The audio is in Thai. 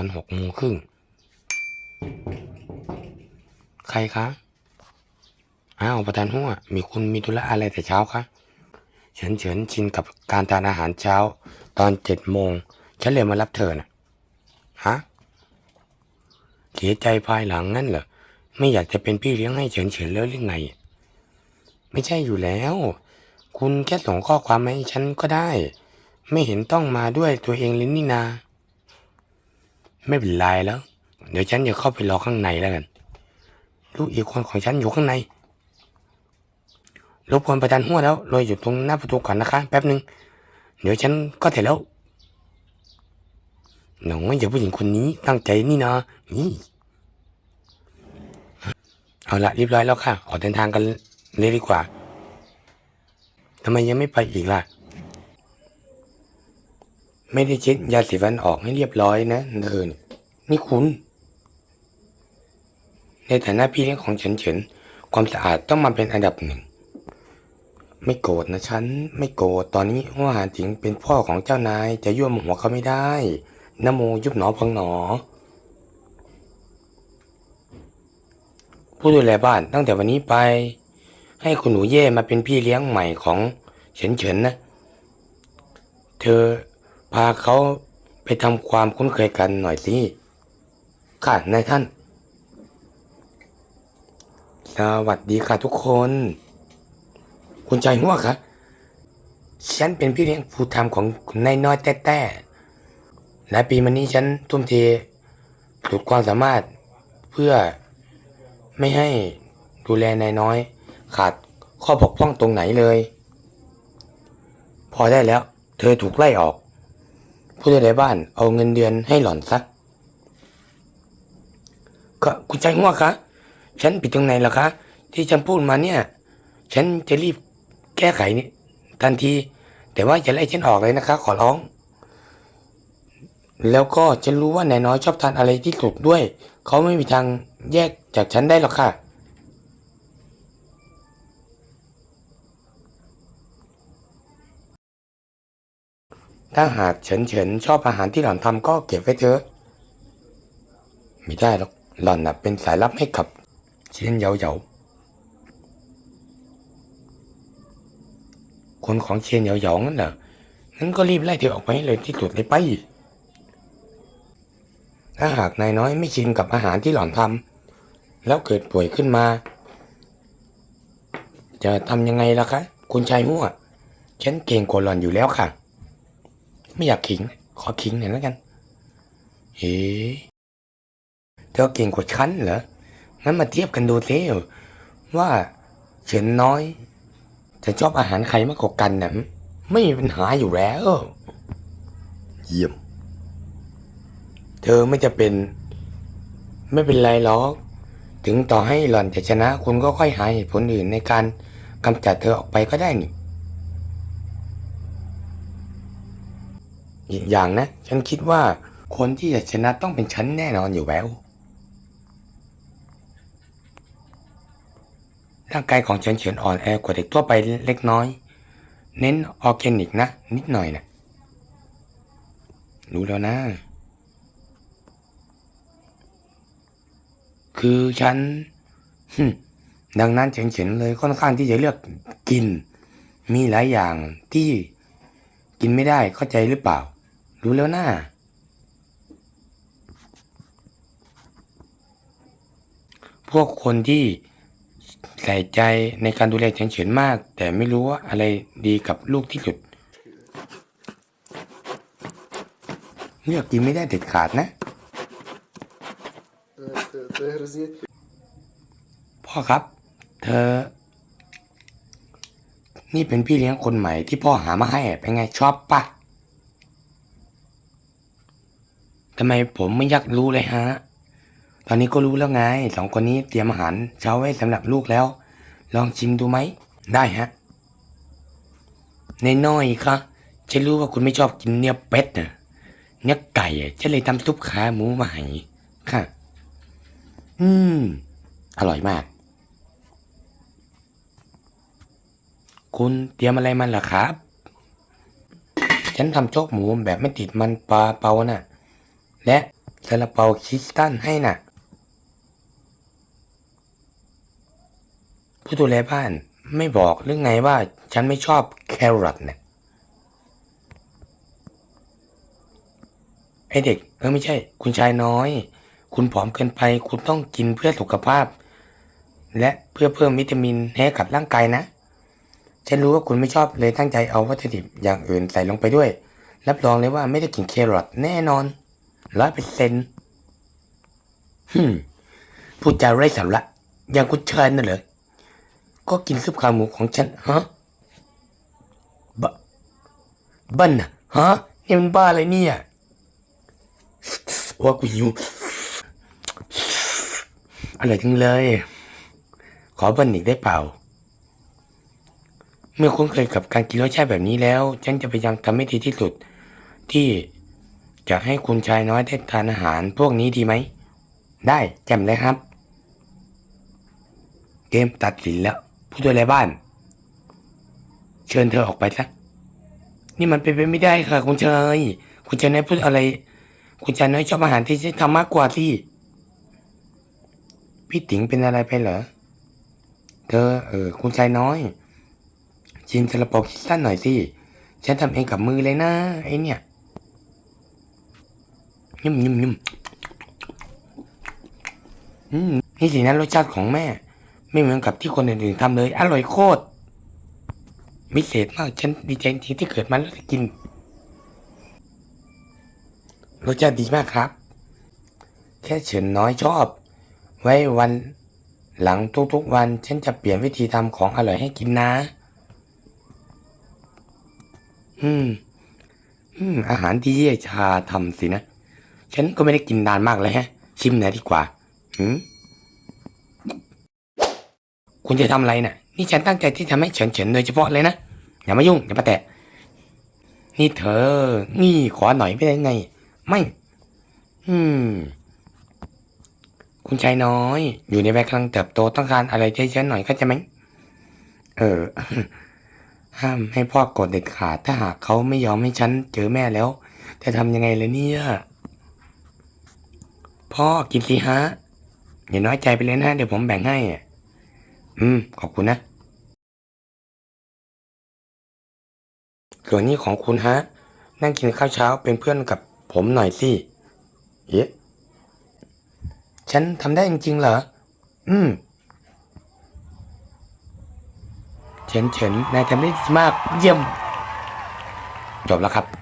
อนหกโมงครึ่ง ใครคะ อ้าวประธานหัวมีคุณมีธุระอะไรแต่เช้าคะเฉินเฉินชินกับการทานอาหารเช้า ตอนเจ็ดโมง ฉันเลยมารับเธอนะฮะ เสียใจภายหลังงั้นเหรอ ไม่อยากจะเป็นพี่เลี้ยงให้เฉินเฉินแล้วหรือไง ไม่ใช่อยู่แล้ว คุณแค่ส่งข้อความมาให้ฉันก็ได้ ไม่เห็นต้องมาด้วยตัวเองเลยนี่นา ไม่เป็นไรแล้ว เดี๋ยวฉันจะเข้าไปรอข้างในแล้วกัน ลูกอีกคนของฉันอยู่ข้างในรบกวนประธานหัวแล้วรออยู่ตรงหน้าประตูก่อนนะคะ แป๊บหนึ่งเดี๋ยวฉันก็เสร็จแล้วหน้องอย่าผู้หญิงคนนี้ตั้งใจนี่นะนี่เอาละเรียบร้อยแล้วค่ะ ออกเดินทางกันเลยดีกว่าทำไมยังไม่ไปอีกล่ะ ไม่ได้เช็ดยาสีฟันออกให้เรียบร้อยนะเธอเนี่ยนี่คุณ ในฐานะพี่เลี้ยงของฉันเฉินความสะอาดต้องมาเป็นอันดับหนึ่ง ไม่โกรธนะฉัน ไม่โกรธตอนนี้ว่าหาจิงเป็นพ่อของเจ้านายจะยั่วโมหัวเขาไม่ได้นโมยุบหนอพังหนอ ผู้ดูแลบ้านตั้งแต่วันนี้ไป ให้คุณหนูเย่มาเป็นพี่เลี้ยงใหม่ของเฉินเฉินนะ เธอ พาเขาไปทำความคุ้นเคยกันหน่อยสิ ค่ะนายท่าน สวัสดีค่ะทุกคน คุณใจหัวคะฉันเป็นพี่เลี้ยงผู้ทำของนายน้อยแต้ๆหลายปีมานี้ฉันทุ่มเทสุดความสามารถเพื่อไม่ให้ดูแลนายน้อย ขาดข้อบกพร่องตรงไหนเลย พอได้แล้ว เธอถูกไล่ออก ผู้ดูแลบ้าน เอาเงินเดือนให้หล่อนซะก็คุณใจหัวคะ ฉันผิดตรงไหนล่ะคะ ที่ฉันพูดมาเนี่ย ฉันจะรีบแก้ไขนี่ทันที แต่ว่าอย่าไล่ฉันออกเลยนะคะ ขอร้อง แล้วก็ฉันรู้ว่านายน้อยชอบทานอะไรที่สุกด้วย เขาไม่มีทางแยกจากฉันได้หรอกค่ะ ถ้าหากเฉินเฉินชอบอาหารที่หล่อนทำก็เก็บไว้เถอะ ไม่ได้หรอก หล่อนน่ะเป็นสายลับให้กับเชียนเยาเยาคนของเชียนเยาเยางั้นเหรองั้นก็รีบไล่เธอออกไปเลยที่สุดเลยไป ถ้าหากนายน้อยไม่ชินกับอาหารที่หล่อนทำแล้วเกิดป่วยขึ้นมา จะทำยังไงล่ะคะ คุณชายหัวฉันเก่งกว่าหล่อนอยู่แล้วค่ะ ไม่อยากขิง ขอขิงหน่อยแล้วกัน เฮ้เธอเก่งกว่าฉันเหรอ งั้นมาเทียบกันดูเซ่ว่าเฉินน้อย จะชอบอาหารใครมากกว่ากันนะไม่มีปัญหาอยู่แล้ว เยี่ยม เธอไม่จะเป็น ไม่เป็นไรหรอก ถึงต่อให้หล่อนจะชนะ คุณก็ค่อยหาเหตุผลอื่นในการกำจัดเธอออกไปก็ได้นี่ อีกอย่างนะ ฉันคิดว่าคนที่จะชนะต้องเป็นฉันแน่นอนอยู่แล้วร่างกายของฉันเฉินอ่อนแอกว่าเด็กทั่วไปเล็กน้อย เน้นออร์แกนิกนะ นิดหน่อยนะรู้แล้วนะ คือฉันดังนั้นเฉินเฉินเลยค่อนข้างที่จะเลือกกิน มีหลายอย่างที่กินไม่ได้เข้าใจหรือเปล่า รู้แล้วนะ่าพวกคนที่ใส่ใจในการดูแลเฉินเฉินมาก แต่ไม่รู้ว่าอะไรดีกับลูกที่สุด เลือกกินไม่ได้เด็ดขาดนะ พ่อครับ เธอ นี่เป็นพี่เลี้ยงคนใหม่ที่พ่อหามาให้เป็นไงชอบปะ ทำไมผมไม่อยากรู้เลยฮะ ตอนนี้ก็รู้แล้วไงสองคนนี้เตรียมอาหารเช้าไว้สำหรับลูกแล้ว ลองชิมดูไหม ได้ฮะในน้อยๆค่ะฉันรู้ว่าคุณไม่ชอบกินเนื้อเป็ดเนื้อไก่อะฉันเลยทำซุปขาหมูมาให้ค่ะ อืม อร่อยมาก คุณเตรียมอะไรมันเหรอครับ ฉันทำโจ๊กหมูแบบไม่ติดมันปลาเปาน่ะ และซาลาเปาคริสตันให้น่ะ ผู้ดูแลบ้านไม่บอกเรื่องไงว่าฉันไม่ชอบแครอทเนี่ยไอเด็กเออไม่ใช่ คุณชายน้อย คุณผอมเกินไป คุณต้องกินเพื่อสุขภาพ และเพื่อเพิ่มวิตามินให้กับร่างกายนะ ฉันรู้ว่าคุณไม่ชอบเลยตั้งใจเอาวัตถุดิบอย่างอื่นใส่ลงไปด้วย รับรองเลยว่าไม่ได้กินแครอทแน่นอน ร้อยเปอร์เซ็นต์ฮึมพูดจาไร้สาระอย่างคุณชายน่ะเหรอ ก็กินซุปขาหมูของฉันฮะบะบันน่ะฮะนี่มันบ้าอะไรเนี่ยว่ากูหิวอร่อยจังเลย ขอบิ้ลอีกได้เปล่า เมื่อคุ้นเคยกับการกินรสชาติแบบนี้แล้ว ฉันจะพยายามทำให้ดีที่สุดที่ จะให้คุณชายน้อยได้ทานอาหารพวกนี้ดีไหม ได้แจ่มเลยครับ เกมตัดสินแล้ว ผู้ดูแลบ้าน เชิญเธอออกไปซะนี่มันเป็นไปไม่ได้ค่ะ คุณชายคุณชายน้อยพูดอะไร คุณชายน้อยชอบอาหารที่ฉันทำมากกว่าสิพี่ติ๋งเป็นอะไรไปเหรอ เธอ เออ คุณชายน้อยชิมซาลาเปาคิดสั้นหน่อยสิ ฉันทำเองกับมือเลยนะไอเนี่ย ยุ่มยุ่มยุ่มอืมนี่สินะรสชาติของแม่ ไม่เหมือนกับที่คนอื่นๆทำเลย อร่อยโคตรวิเศษมากฉันดีใจจริงที่เกิดมาแล้วกินรสชาติดีมากครับ แค่เฉินน้อยชอบ ไว้วันหลังทุกๆวัน ฉันจะเปลี่ยนวิธีทำของอร่อยให้กินนะ อืม อืม อาหารที่เย่ชาทำสินะ ฉันก็ไม่ได้กินนานมากเลยฮะ ชิมหน่อยดีกว่าหืมคุณจะทำอะไรน่ะ นี่ฉันตั้งใจที่ทำให้เฉินเฉินโดยเฉพาะเลยนะ อย่ามายุ่ง อย่ามาแตะ นี่เธอ นี่ขอหน่อยไม่ได้ไง ไม่ อืม คุณชายน้อย อยู่ในวัยกำลังเติบโตต้องการอะไรเยอะๆหน่อยเข้าใจไหม เออ ห้ามให้พ่อกรธเด็ดขาดถ้าหากเขาไม่ยอมให้ฉันเจอแม่แล้ว จะทำยังไงเล่ะเนี่ย พ่อกินสิฮะอย่าน้อยใจไปเลยนะ เดี๋ยวผมแบ่งให้อะอืม ขอบคุณนะ ส่วนนี้ของคุณฮะ นั่งกินข้าวเช้าเป็นเพื่อนกับผมหน่อยสิเอ๊ะฉันทำได้จริงๆเหรอ อืม เฉินเฉินนายทำได้มากเยี่ยม จบแล้วครับ